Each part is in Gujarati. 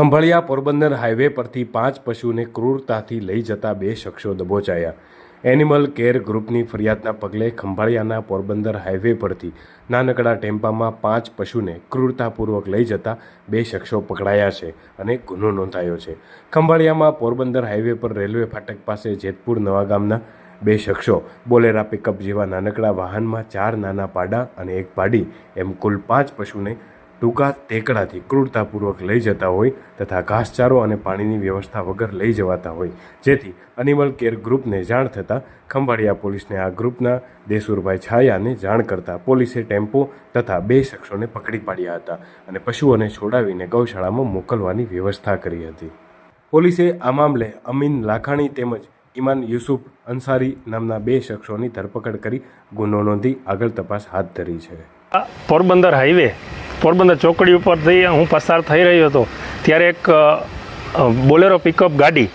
ખંભાળિયા પોરબંદર હાઈવે પરથી પાંચ પશુને ક્રૂરતાથી લઈ જતા બે શખ્સો દબોચાયા. એનિમલ કેર ગ્રુપની ફરિયાદના પગલે ખંભાળિયાના પોરબંદર હાઈવે પરથી નાનકડા ટેમ્પામાં પાંચ પશુને ક્રૂરતાપૂર્વક લઈ જતા બે શખ્સો પકડાયા છે અને ગુનો નોંધાયો છે. ખંભાળિયામાં પોરબંદર હાઈવે પર રેલવે ફાટક પાસે જેતપુર નવા ગામના બે શખ્સો બોલેરા પિકઅપ જેવા નાનકડા વાહનમાં ચાર નાના પાડા અને એક પાડી, એમ કુલ પાંચ પશુને ટૂંકા ટેકડાથી ક્રૂરતાપૂર્વક લઈ જતા હોય તથા ઘાસચારો અને પાણીની વ્યવસ્થા વગર લઈ જવાતા હોય. જેથી અનિમલ કેર ગ્રુપને જાણ થતાં ખંભાળિયા પોલીસને આ ગ્રુપના દેસુરભાઈ છાયાને જાણ કરતા પોલીસે ટેમ્પો તથા બે શખ્સોને પકડી પાડ્યા હતા અને પશુઓને છોડાવીને ગૌશાળામાં મોકલવાની વ્યવસ્થા કરી હતી. પોલીસે આ મામલે અમીન લાખાણી તેમજ ઇમાન યુસુફ અંસારી નામના બે શખ્સોની ધરપકડ કરી ગુનો નોંધી આગળ તપાસ હાથ ધરી છે. પોરબંદર હાઈવે પોરબંદર ચોકડી ઉપરથી હું પસાર થઈ રહ્યો હતો. ત્યારે એક બોલેરો પિકઅપ ગાડી,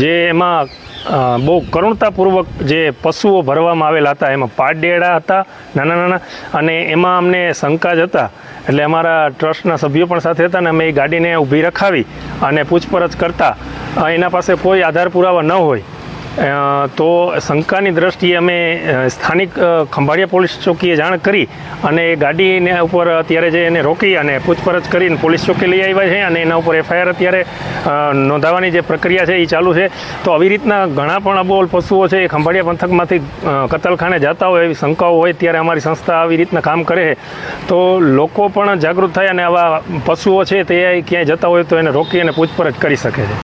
જે એમાં બહુ કરુણતાપૂર્વક જે પશુઓ ભરવામાં આવેલા હતા, એમાં પાડેડા હતા, નાના નાના, અને એમાં અમને શંકા જ હતા. એટલે અમારા ટ્રસ્ટના સભ્યો પણ સાથે હતા અને અમે એ ગાડીને ઊભી રખાવી અને પૂછપરછ કરતા. એના પાસે કોઈ આધાર પુરાવા ન હોય. તો શંકાની દ્રષ્ટિએ અમે સ્થાનિક ખંભાળિયા પોલીસ ચોકીએ જાણ કરી અને એ ગાડીને ઉપર અત્યારે જે એને રોકી અને પૂછપરછ કરીને પોલીસ ચોકી લઈ આવ્યા છે અને એના ઉપર એફઆઈઆર અત્યારે નોંધાવવાની જે પ્રક્રિયા છે એ ચાલુ છે. તો આવી રીતના ઘણા પણ અબોલ પશુઓ છે એ ખંભાળિયા પંથકમાંથી કતલખાને જતા હોય એવી શંકાઓ હોય ત્યારે અમારી સંસ્થા આવી રીતના કામ કરે છે. તો લોકો પણ જાગૃત થાય અને આવા પશુઓ છે તે ક્યાંય જતા હોય તો એને રોકી અને પૂછપરછ કરી શકે છે.